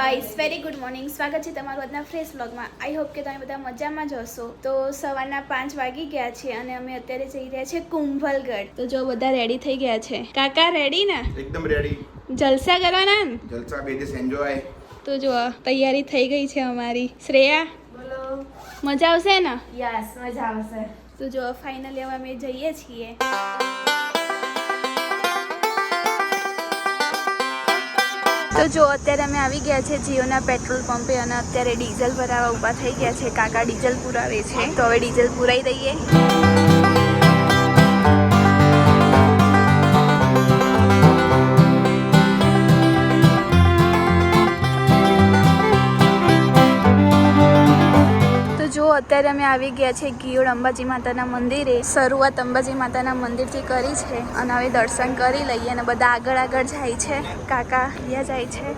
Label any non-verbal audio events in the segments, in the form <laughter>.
Guys very good morning સ્વાગત છે તમારું આજના ફ્રેશ બ્લોગમાં આઈ હોપ કે તમે બધા મજામાં જ હશો. તો સવારના પાંચ વાગી ગયા છે અને અમે અત્યારે જઈ રહ્યા છીએ કુંભલગઢ. તો જો બધા રેડી થઈ ગયા છે. કાકા રેડી ને? એકદમ રેડી જલસા કરવાના ને? જલસા બે દિવસ એન્જોય તો જો તૈયારી થઈ ગઈ છે અમારી. શ્રેયા બોલો. મજા આવશે ને? યસ મજા આવશે. તો જો ફાઇનલી હવે અમે જઈએ છીએ. તો જો, અત્યારે અમે આવી ગયા છે જીઓના પેટ્રોલ પંપે અને અત્યારે ડીઝલ ભરાવા ઊભા થઈ ગયા છે. કાકા ડીઝલ પુરાવે છે. તો હવે ડીઝલ પુરાઈ દઈએ. અત્યારે અમે આવી ગયા છે ગીયોડ અંબાજી માતાના મંદિરે. શરૂઆત અંબાજી માતાના મંદિરથી કરી છે અને હવે દર્શન કરી લઈએ અને બધા આગળ આગળ જાય છે. કાકા અહીંયા જાય છે.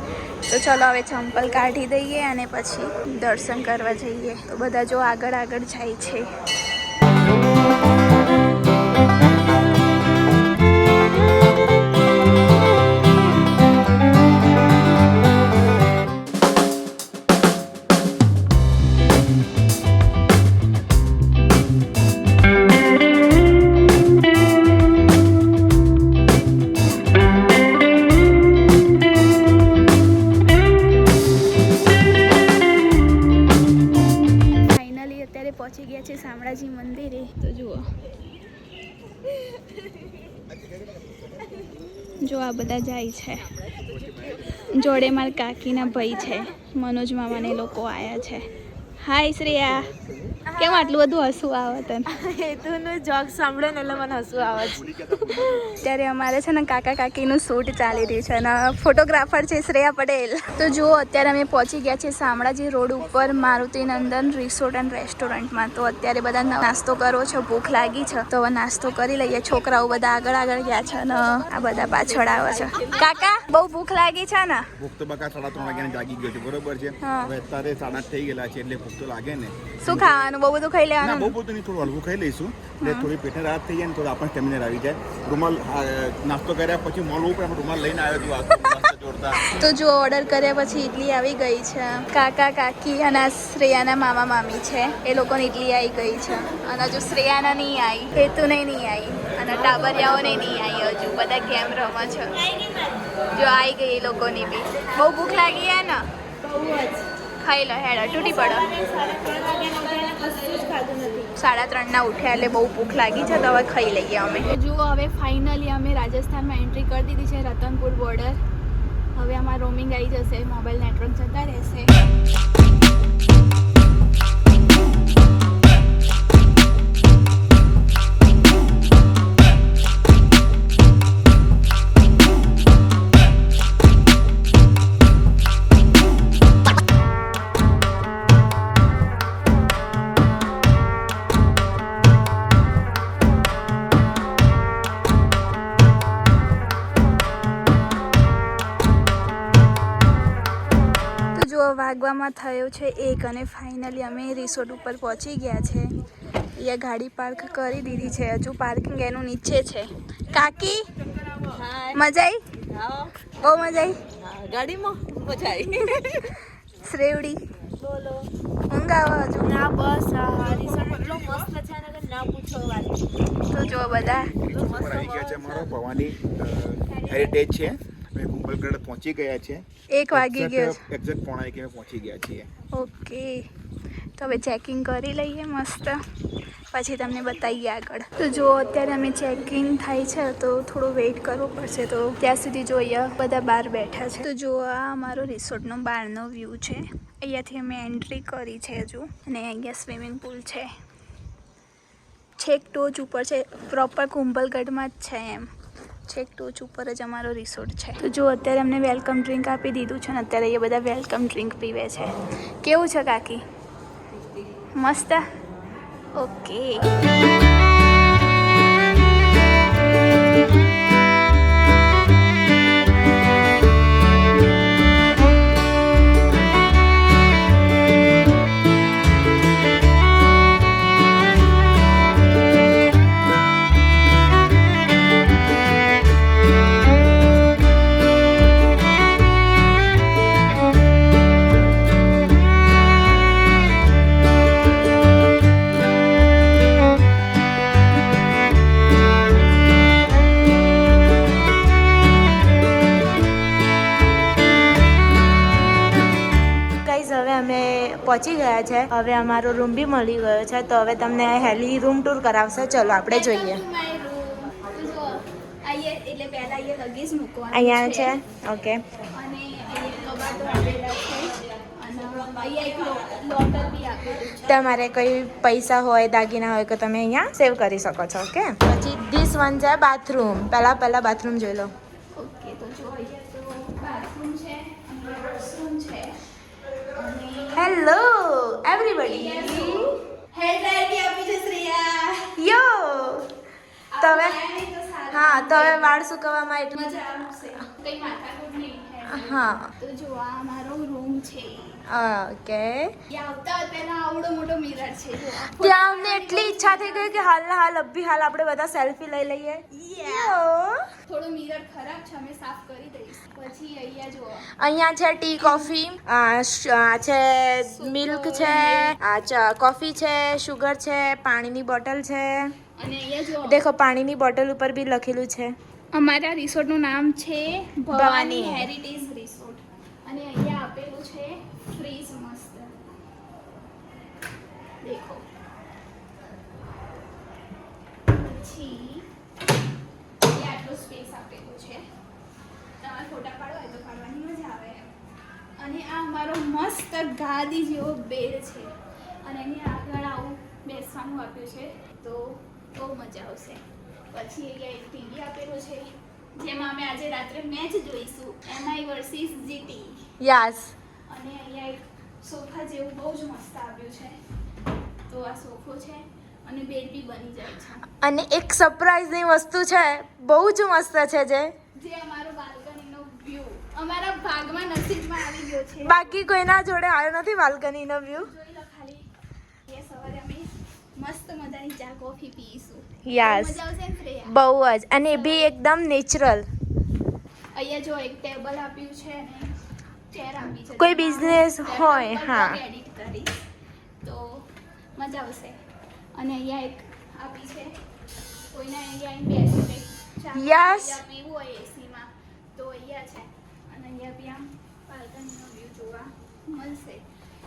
તો ચલો હવે ચંપલ કાઢી દઈએ અને પછી દર્શન કરવા જઈએ. તો બધા જો આગળ આગળ જાય છે. મારા કાકીના ભાઈ છે. મનોજ મામાને લોકો આવ્યા છે. હાય શ્રેયા. કેમ આટલું બધું હસવું આવે તને? હેતુનું જોક સાંભળે ને એટલે મને હસવું આવે છે. ત્યારે અમારે છે ને કાકા કાકીનું શૂટ ચાલી રહ્યું છે અને ફોટોગ્રાફર છે શ્રેયા પટેલ. તો જુઓ અત્યારે અમે પહોંચી ગયા છે શામળાજી રોડ ઉપર મારુતિ નંદન રિસોર્ટ એન્ડ રેસ્ટોરન્ટમાં. તો અત્યારે બધા નાસ્તો કરવો છે ભૂખ લાગી છે. તો હવે નાસ્તો કરી લઈએ. છોકરાઓ બધા આગળ આગળ ગયા છે અને આ બધા પાછળ આવે છે. કાકા બહુ ભૂખ લાગી છે ને? ભૂખ તો બકા સાડા ત્રણ વાગ્યા જાગી ગયો છે. બરોબર છે? હવે અત્યારે સાડા થઈ ગયેલા છે એટલે ભૂખ તો લાગે ને. શું ખાવાનું? બહુ બધું ખાઈ લેવાનું. બહુ બધું નહીં થોડું હળવું ખાઈ લઈશું. એટલે થોડી પેટને રાહત થઈ જાય ને થોડું આપણને સ્ટેમિનર આવી જાય. રૂમાલ નાસ્તો કર્યા પછી મોલ ઉપર આપણે રૂમાલ લઈને આવ્યો છું તો જો ઓર્ડર કર્યા પછી ઇડલી આવી ગઈ છે. કાકા કાકી અને શ્રેયાના મામા મામી છે. એ લોકોની ઇડલી આવી ગઈ છે. અને હજુ શ્રેયાના નહીં આવી. હેતુને નહીં આવી. અને ટાબરિયાઓને નહીં આવી હજુ. બધા કેમ રમે છે. જો આવી ગઈ એ લોકોની બી. બહુ ભૂખ લાગી હે ને? ખાઈ લો હેડો તૂટી પડો. સાડા ત્રણના ઉઠ્યા એટલે બહુ ભૂખ લાગી છે, તો હવે ખાઈ લઈએ અમે. જુઓ, હવે ફાઇનલી અમે રાજસ્થાનમાં એન્ટ્રી કરી દીધી છે, રતનપુર બોર્ડર હવે આમાં રોમિંગ આવી જશે મોબાઈલ નેટવર્ક જતા રહેશે. તો વાગવામાં થયો છે એક અને ફાઇનલી અમે રિસોર્ટ ઉપર પહોંચી ગયા છે. અહીંયા ગાડી પાર્ક કરી દીધી છે. હજુ પાર્કિંગ એનું નીચે છે. કાકી મજા આવી બહુ મજા આવી ગાડીમાં મજા આવી શ્રેવડી? બોલો. ઊંઘ આવે હજુ? ના બસ આ રિસોર્ટ એટલો મસ્ત છે ને ના પૂછો વાત. તો જો બધા. ગયા છે ભવાની હેરિટેજ છે. અમે કુંભલગઢ પહોંચી ગયા છે એક વાગી ગયો એક્ઝેક્ટ પોણા એકે પહોંચી ગયા છીએ. ઓકે. તો હવે ચેકિંગ કરી લઈએ મસ્ત. પછી તમને બતાવીએ આગળ. તો જો અત્યારે અમે ચેકિંગ થાય છે તો થોડું વેઇટ કરવું પડશે. તો ત્યાં સુધી જોઈએ બધા બહાર બેઠા છે. તો જો આ અમારો રિસોર્ટનો બહારનો વ્યૂ છે. અહીંયાથી અમે એન્ટ્રી કરી છે હજુ. અને અહીંયા સ્વિમિંગ પુલ છે. છેક ટોચ ઉપર છે. પ્રોપર કુંભલગઢમાં જ છે એમ. છેક ટોચ ઉપર જ અમારો રિસોર્ટ છે. તો જો અત્યારે અમને વેલકમ ડ્રિંક આપી દીધું છે ને, અત્યારે એ બધા વેલકમ ડ્રિંક પીવે છે. કેવું છે કાકી? મસ્ત? ઓકે. પહોંચી ગયા છે. હવે અમારો રૂમ બી મળી ગયો છે. તો હવે તમને હેલી રૂમ ટૂર કરાવશે. ચલો આપણે જોઈએ. અહીંયા છે. ઓકે તમારે કોઈ પૈસા હોય દાગીના હોય તો તમે અહીંયા સેવ કરી શકો છો ઓકે પછી ધીસ વન છે બાથરૂમ પહેલાં પહેલાં બાથરૂમ જોઈ લો ઓકે તો જો અહીંયા તો બાથરૂમ છે અને વોશરૂમ છે અને હેલો એવરીબડી યો તો હવે આ નહીં તો સારું. હા તો હવે વાળ સુકવવામાં એટલું મજા આવશે. કઈ માથાકૂટ નહીં. હા. તો જો આ મારો રૂમ છે. ઓકે. ત્યાં આવતા પહેલા આવડો મોટો મિરર છે ત્યાં અમને એટલી ઈચ્છા થઈ ગઈ કે હાલના હાલ અભી હાલ આપણે બધા સેલ્ફી લઈ લઈએ. થોડો મિરર ખરાબ છે અમે સાફ કરી દઈશ. પછી અહીંયા છે ટી કોફી આ છે મિલ્ક છે આ કોફી છે શુગર છે પાણીની બોટલ છે. દેખો પાણીની બોટલ ઉપર બી લખેલું છે. અમારા રિસોર્ટનું નામ છે ભવાની. Heritage resort. અને અહીંયા આપેલું છે ફ્રીઝ મસ્ત. દેખો. પછી આટલો સ્પેસ આપેલો છે. તમારે ફોટા પાડો હોય તો પાડવાની મજા આવે. અને આ અમારો મસ્ત ગાદી જેવો બેડ છે. અને એની આગળ આવું બેસવાનું આપ્યું છે. તો બહુ મજા આવશે. પછી અહીંયા એક ટીવી આપેલું છે જેમાં અમે આજે રાત્રે મેચ જોઈશું એમઆઈ વર્સિસ જીટી યસ અને અહીંયા એક સોફા જેવું બહુ જ મસ્ત આવ્યું છે. તો આ સોફો છે અને બેડ બી બની જાય છે. અને એક સરપ્રાઈઝની વસ્તુ છે બહુ જ મસ્ત છે જે. જે અમારો બાલ્કનીનો વ્યૂ અમારા ભાગમાં નસીબમાં આવી ગયો છે. બાકી કોઈના જોડે આવ્યો નથી બાલ્કનીનો વ્યૂ જોઈ લો ખાલી. એ સવારે અમે મસ્ત મજાની ચા કોફી પીશું શ્રેયા બહુ જ. અને એ બી એકદમ નેચરલ અહીંયા જો એક ટેબલ આપ્યું છે અને ચેર આપી છે. કોઈ બિઝનેસ હોય, હા. એડિટ કરીશ. તો મજા આવશે. અને અહીંયા એક આપી છે. કોઈને અહીંયા આવીને બેસી ચા પીવું હોય એસીમાં તો અહીંયા છે. અને અહીંયા બી આમ બાલ્કનીનો વ્યૂ જોવા મળશે.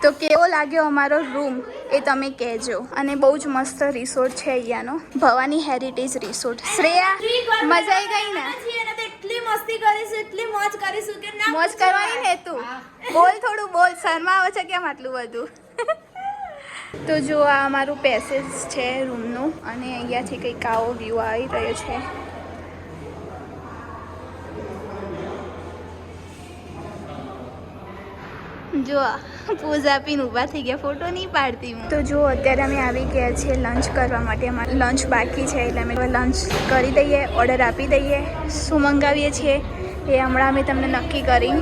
તો કેવો લાગ્યો અમારો રૂમ એ તમે કહેજો. અને બહુ જ મસ્ત રિસોર્ટ છે અહીંયાનો. ભવાની હેરિટેજ રિસોર્ટ શ્રેયા મજા આવી ગઈ ને? એટલી મસ્તી કરીશું એટલી મોજ કરીશું કે ના મોજ કરવાની ને તું? બોલ થોડું બોલ શરમા આવે છે કેમ આટલું બધું? <laughs> તો જો આ અમારું પેસેજ છે રૂમનું અને અહીંયાથી કંઈક આવો વ્યૂ આવી રહ્યો છે. જો પોઝ આપીને ઊભા થઈ ગયા. ફોટો નહીં પાડતી તો જો અત્યારે અમે આવી ગયા છીએ લંચ કરવા માટે. અમારે લંચ બાકી છે એટલે અમે લંચ કરી દઈએ ઓર્ડર આપી દઈએ, શું મંગાવીએ છીએ એ હમણાં અમે તમને નક્કી કરી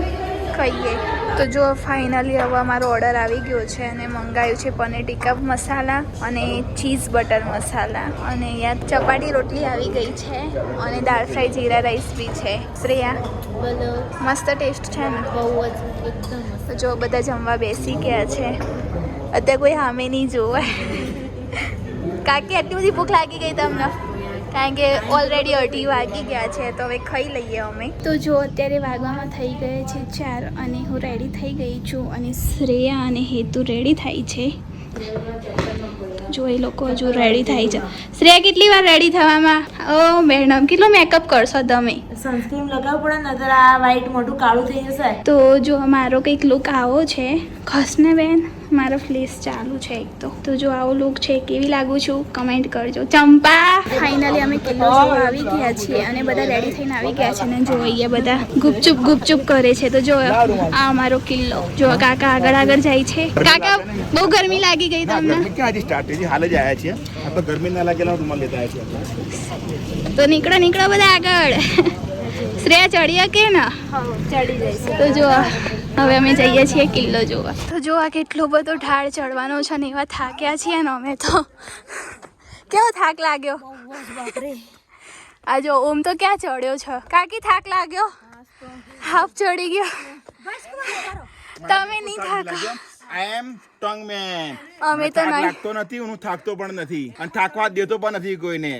કહીએ તો જો ફાઇનલી હવે અમારો ઓર્ડર આવી ગયો છે અને મંગાવ્યું છે પનીર ટીકા મસાલા અને ચીઝ બટર મસાલા. અને અહીંયા ચપાટી રોટલી આવી ગઈ છે અને દાળ ફ્રાય જીરા રાઈસ બી છે. શ્રેયા મસ્ત ટેસ્ટ છે ને? બહુ જ એકદમ તો જો બધા જમવા બેસી ગયા છે. અત્યારે કોઈ સામે નહીં જોવાય. કાકી આટલી બધી ભૂખ લાગી ગઈ તમને? કારણ કે ઓલરેડી અઢી વાગી ગયા છે, તો હવે ખાઈ લઈએ અમે. તો જો અત્યારે વાગવામાં થઈ ગયા છે ચાર અને હું રેડી થઈ ગઈ છું અને શ્રેયા અને હેતુ રેડી થાય છે. જો એ લોકો હજુ રેડી થાય છે. શ્રેયા, કેટલી વાર રેડી થવામાં? ઓ, મેડમ, કેટલો મેકઅપ કરશો તમે? સનસ્ક્રીન લગાવવું પડે નતર આ વ્હાઈટ મોટું કાળું થઈ જશે. તો જો મારો કંઈક લુક આવો છે ખસને બેન મારો ફ્લેસ ચાલુ છે એક તો. તો જો આવો લુક છે કેવી લાગુ છું કમેન્ટ કરજો. ચંપા! ફાઇનલી અમે કિલ્લો જોવા આવી ગયા છીએ અને બધા રેડી થઈને આવી ગયા છે ને જો અહીંયા બધા. ગુપચુપ ગુપચુપ કરે છે. તો જો આ અમારો કિલ્લો. જો કાકા આગળ આગળ જાય છે. કાકા બહુ ગરમી લાગી ગઈ તમને? આજે સ્ટાર્ટ થઈ છે હાલ જ આવ્યા છીએ. આ તો ગરમી ના લાગેલા રૂમાલ લેતા આવ્યા છીએ. તો નીકળો નીકળો બધા આગળ. શ્રેયા ચડીએ કે ના? ચડી જઈશું તો જો હવે અમે જઈએ છીએ કિલ્લો જોવા. તો જો આ કેટલો બધો ઢાળ ચડવાનો છે ને એવા થાક્યા છીએ ને અમે તો. કેવો થાક લાગ્યો? આ જો ઓમ તો ક્યાં ચડ્યો છે? કાકી થાક લાગ્યો? હાફ ચડી ગયો. તમે નહીં થાકો આઈ એમ સ્ટ્રોંગ મેન અમે તો નહીં. લાગતો નથી હું થાકતો પણ નથી. અને થાકવા દેતો પણ નથી કોઈને.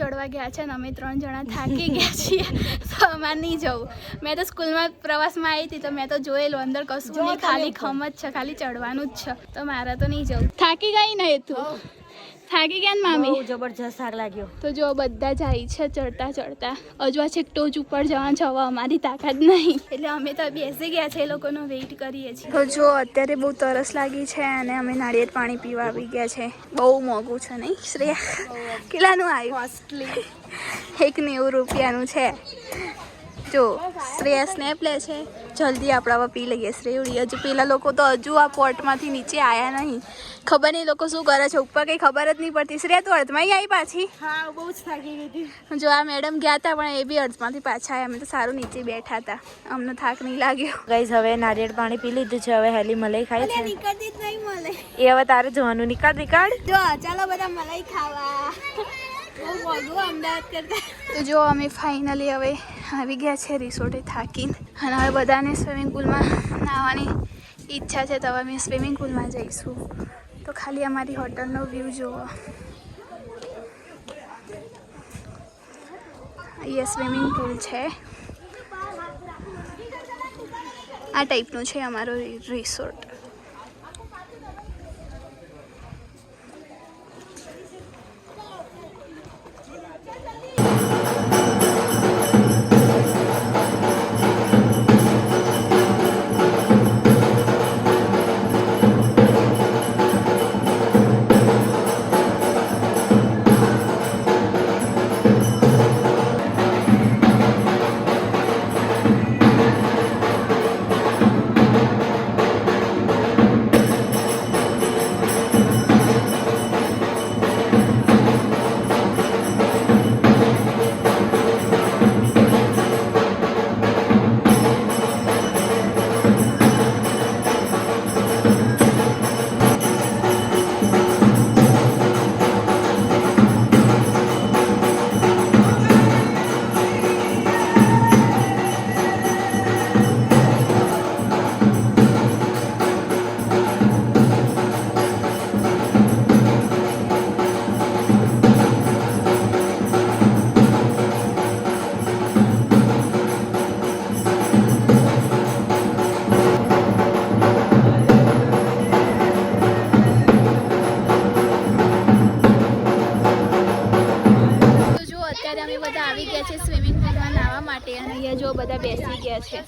ચડવા ગયા છે અને અમે ત્રણ જણા થાકી ગયા છીએ. તો અમારે નહીં જવું. મેં તો સ્કૂલમાં પ્રવાસમાં આવી હતી તો મેં તો જોયેલું અંદર કશું નહીં ખાલી ખમ જ છે ખાલી ચડવાનું જ છે. તો મારે તો નહીં જવું. થાકી ગઈ ને તું? થાકી ગયા ને મામી? બહુ જબરજસ્ત થાક લાગ્યો. તો જો બધા જાય છે ચડતા ચડતા. હજુ આ છેક ટોચ ઉપર જવા જવા અમારી તાકાત નહીં. એટલે અમે તો બેસી ગયા છે એ લોકોનો વેઇટ કરીએ છીએ. તો જો અત્યારે બહુ તરસ લાગી છે અને અમે નાળિયેર પાણી પીવા આવી ગયા છે. બહુ મોંઘું છે નહીં શ્રેયા? કેટલાનું આવ્યું? કોસ્ટલી <laughs> એક નેવું રૂપિયાનું છે. જો શ્રેયા સ્નેપ લે છે જલ્દી આપણે આવા પી લઈએ. શ્રેવડી હજુ પેલા લોકો તો હજુ આ પોટમાંથી નીચે આવ્યા નહીં. ખબર નહીં લોકો શું કરે છે ઉપર કંઈ ખબર જ નહીં પડતી. શ્રેયા તો અર્ધમાં આવી પાછી? હા બહુ જ થાકી ગઈ હતી. જો આ મેડમ ગયા હતા પણ એ બી અર્ધમાંથી પાછા આવ્યા અમે તો સારું નીચે બેઠા હતા અમને થાક નહીં લાગ્યો. ગઈસ હવે નારિયેળ પાણી પી લીધું છે હવે હેલી મલાઈ ખાઈ છે. નીકળતી જ નહીં મળે એ હવે તારે જોવાનું. નીકાળ નીકાળ. જો ચાલો બધા મલાઈ ખાવા. તો જો અમે ફાઇનલી હવે આવી ગયા છે રિસોર્ટે થાકીને. અને હવે બધાને સ્વિમિંગ પુલમાં નાહવાની ઈચ્છા છે તો હવે અમે સ્વિમિંગ પુલમાં જઈશું. તો ખાલી અમારી હોટલનો વ્યૂ જુઓ. અહીંયા સ્વિમિંગ પુલ છે. આ ટાઈપનું છે અમારો રિસોર્ટ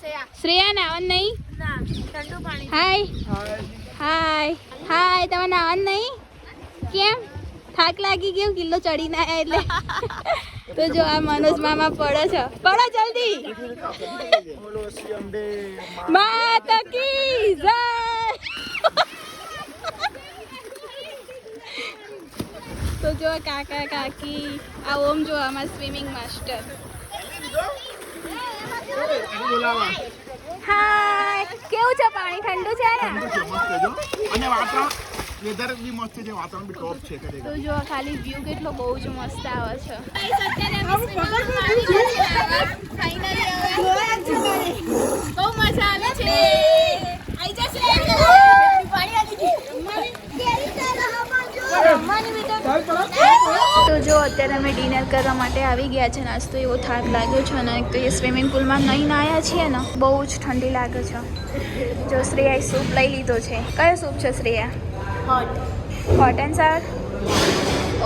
શ્રેયા નાવન નહીં? હાય. હાય. હાય તમે નાવન નહીં? કેમ? થાક લાગી ગયો, કિલ્લો ચડી ના એટલે. તો જો આ મનોજ મામા પડે છો. પડો જલ્દી. માતા કી તો જો કાકા કાકી, આ ઓમ જો અમાર સ્વિમિંગ માસ્ટર હાય. કેવું છે પાણી? ઠંડુ છે ને? અને વાતાવરણ વેધર બી મસ્ત છે વાતાવરણ બી ટોપ છે તો જો ખાલી વ્યૂ કેટલો બહુ જ મસ્ત આવે છે. બહુ મજા આવે છે. તો જો અત્યારે અમે ડિનર કરવા માટે આવી ગયા છે નાસ્તો એવો થાક લાગ્યો છે અને એક તો એ સ્વિમિંગ પુલમાં નહીં નાયા છીએ ને બહુ જ ઠંડી લાગે છે. જો શ્રેયાએ સૂપ લઈ લીધો છે. કયો સૂપ છે Shreya? Hot hot and sour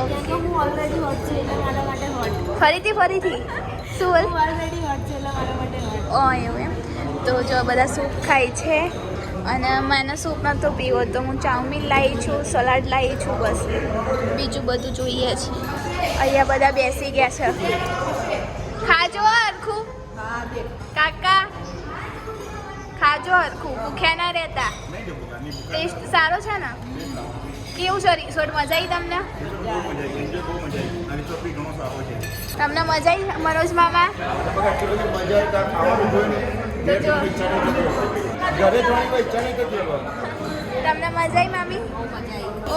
okay હું ઓલરેડી હોટ છે એટલે મારા માટે હોટ ફરીથી ફરીથી? શું ઓલરેડી હોટ છે એટલે મારા માટે હોટ ઓ એવું એમ. તો જો બધા સૂપ ખાય છે. અને મને સૂપ નહોતો પીવો તો હું ચાઉમીન લાવી છું સલાડ લાવી છું બસ. બીજું બધું જોઈએ છે. અહીંયા બધા બેસી ગયા છે. ખાજો હરખું. કાકા. ખાજો હરખું. ભૂખ્યા ના રહેતા. ટેસ્ટ સારો છે ને? કેવું છે રિસોર્ટ મજા આવી તમને? તમને મજા આવી મનોજ મામા? ઘરે. જવાની કોઈ ઈચ્છા નહીં થતી તમને મજા આવી મામી? ઓ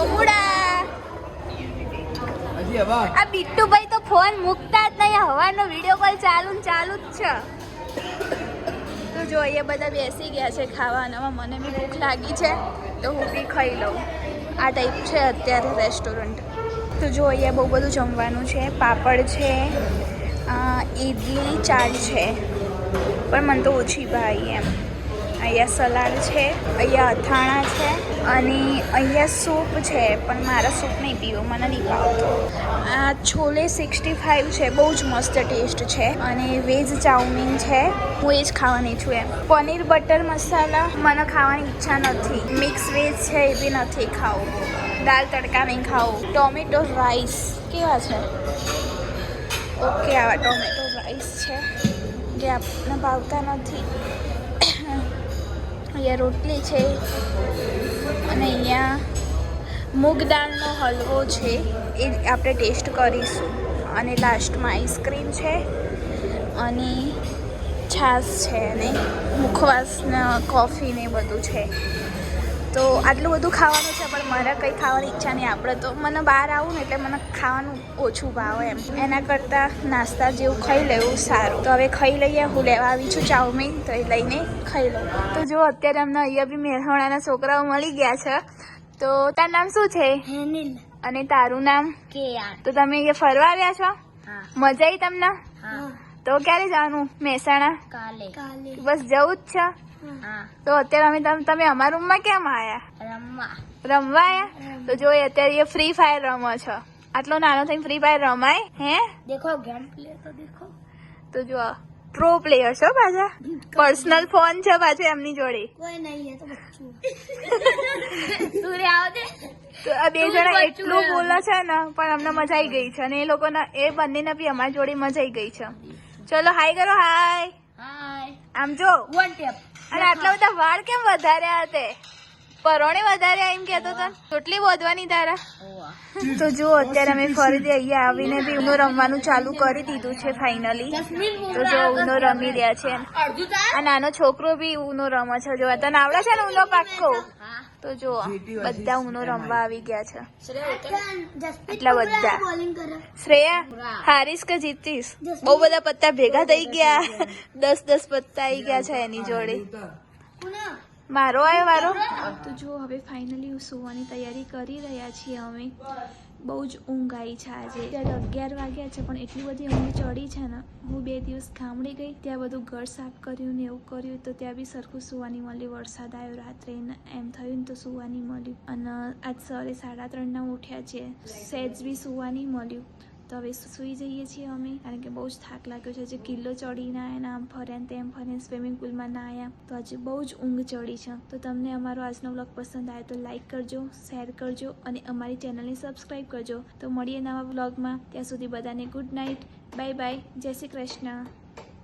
હજી હવે? આ બિટ્ટુભાઈ તો ફોન મૂકતા જ નહીં હવાનો વીડિયો કોલ ચાલુ ને ચાલુ જ છે. તો જો અહીંયા બધા બેસી ગયા છે ખાવાનામાં. મને બી ભૂખ લાગી છે તો હું બી ખાઈ લઉં. આ ટાઈપ છે અત્યારે રેસ્ટોરન્ટ તો જો અહીંયા બહુ બધું જમવાનું છે પાપડ છે ઇડલી ચાટ છે. પણ મને તો ઓછી ભાઈ એમ. અહીંયા સલાડ છે, અહીંયા અથાણા છે અને અહીંયા સૂપ છે, પણ મારા સૂપ નહીં પીવો, મને નહીં ભાવતો. આ છોલે સિક્સટી ફાઇવ છે, બહુ જ મસ્ત ટેસ્ટ છે અને વેજ ચાઉમીન છે, હું એ જ ખાવાની છું એમ. પનીર બટર મસાલા મને ખાવાની ઈચ્છા નથી. મિક્સ વેજ છે એ બી નથી ખાવું. દાલ તડકા નહીં ખાવું. Tomato rice. કેવા છે? ઓકે, આવા ટોમેટો રાઈસ છે. જે આપણને ભાવતા નથી. અહીંયા રોટલી છે અને અહીંયા મૂગ દાળનો હલવો છે. એ આપણે ટેસ્ટ કરીશું. અને લાસ્ટમાં આઈસ્ક્રીમ છે અને છાશ છે અને મુખવાસના કોફી ને બધું છે. તો આટલું બધું ખાવાનું છે પણ મારે કંઈ ખાવાની ઈચ્છા નહીં. આપણે તો મને બહાર આવું ને એટલે મને ખાવાનું ઓછું ભાવે એમ. એના કરતાં નાસ્તા જેવું ખાઈ લેવું સારું. તો હવે ખાઈ લઈએ. હું લેવા આવી છું ચાઉમીન તો એ લઈને ખાઈ લઉં. તો જો અત્યારે અમને અહીંયા બી મેરહોણાના છોકરાઓ મળી ગયા છે. તો તારું નામ શું છે? હેનિલ અને તારું નામ? કે તો તમે અહીંયા ફરવા આવ્યા છો? મજા આવી તમને? હા. તો ક્યારે જવાનું? મહેસાણા? કાલે. કાલે. બસ જવું જ છે? તો અત્યારે અમે તમે તમે અમારા રૂમમાં કેમ આવ્યા રમવા. રમવા આયા? તો જો એ અત્યારે એ ફ્રી ફાયર રમો છો. આટલો નાનો થઈને ફ્રી ફાયર રમાય હે? દેખો ગેમ પ્લે તો દેખો. તો જો પ્રો પ્લેયર છો પાછા. પર્સનલ ફોન છે. પાછો એમની જોડે. કોઈ નહીં તો આ બે જણા એટલું બોલે છે ને પણ અમને મજા આવી ગઈ છે અને એ લોકોના એ બંનેને બી અમારી જોડે મજા આવી ગઈ છે. ચલો હાય કરો હાય હાય આમ જો. વન ટેપ અને આટલા બધા વાળ કેમ વધાર્યા તે? પરોણે વધારે એમ કેતો તો? કેટલી બોધવાની તારા? તો જો અત્યારે અમે ફરીથી અહીંયા આવીને બી ઉનો રમવાનું ચાલુ કરી દીધું છે ફાઇનલી તો જો ઉનો રમી રહ્યા છે. આ નાનો છોકરો બી ઉનો રમે છે. જો તને આવડે છે ને ઉનો પાક્કો? તો જો બધા ઉનો રમવા આવી ગયા છે. એટલા બધા. શ્રેયા હારીશ કે જીતીશ? બહુ બધા પત્તા ભેગા થઈ ગયા. દસ દસ પત્તા આવી ગયા છે એની જોડે. મારો આવ્યો વારો તો જો હવે ફાઇનલી સુવાની તૈયારી કરી રહ્યા છીએ અમે. બહુ જ ઊંઘ આવી છે આજે. ત્યારે અગિયાર વાગ્યા છે, પણ એટલી બધી ઊંઘ ચડી છે ને, હું બે દિવસ ગામડે ગઈ, ત્યાં બધું ઘર સાફ કર્યું ને એવું કર્યું, તો ત્યાં બી સરખું સુવાની મળી, વરસાદ આવ્યો રાત્રે એમ થયું ને તો સુવાની મળ્યું અને આજ સવારે સાડા ત્રણના ઉઠ્યા છે સહેજ બી સુવાની મળ્યું તો હવે સૂઈ જઈએ છીએ અમે કારણ કે બહુ જ થાક લાગ્યો છે જે કિલ્લો ચડીને આવ્યા એના આમ ફરે તેમ ફરે સ્વિમિંગ પુલમાં ના આવ્યા તો આજે બહુ જ ઊંઘ ચડી છે તો તમને અમારો આજનો વ્લોગ પસંદ આવે તો લાઈક કરજો શેર કરજો અને અમારી ચેનલને સબસ્ક્રાઈબ કરજો. તો મળીએ નવા વ્લોગમાં ત્યાં સુધી બધાને ગુડ નાઇટ બાય બાય જય શ્રી કૃષ્ણ.